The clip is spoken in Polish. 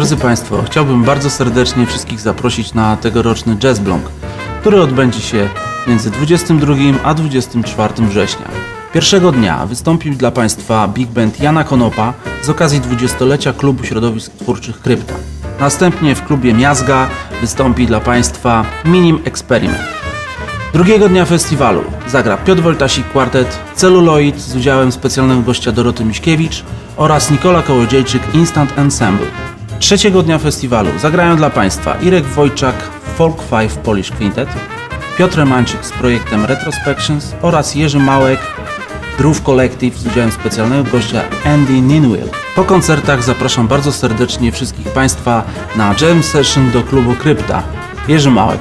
Drodzy Państwo, chciałbym bardzo serdecznie wszystkich zaprosić na tegoroczny Jazz Blong, który odbędzie się między 22 a 24 września. Pierwszego dnia wystąpił dla Państwa Big Band Jana Konopa z okazji 20-lecia Klubu Środowisk Twórczych Krypta. Następnie w klubie Miazga wystąpi dla Państwa Minim Experiment. Drugiego dnia festiwalu zagra Piotr Woltasik Quartet, Celluloid z udziałem specjalnego gościa Doroty Miśkiewicz oraz Nikola Kołodziejczyk Instant Ensemble. Trzeciego dnia festiwalu zagrają dla Państwa Irek Wojczak Folk 5 Polish Quintet, Piotr Mańczyk z projektem Retrospections oraz Jerzy Małek Groove Collective z udziałem specjalnego gościa Andy Ninwill. Po koncertach zapraszam bardzo serdecznie wszystkich Państwa na jam session do klubu Krypta. Jerzy Małek.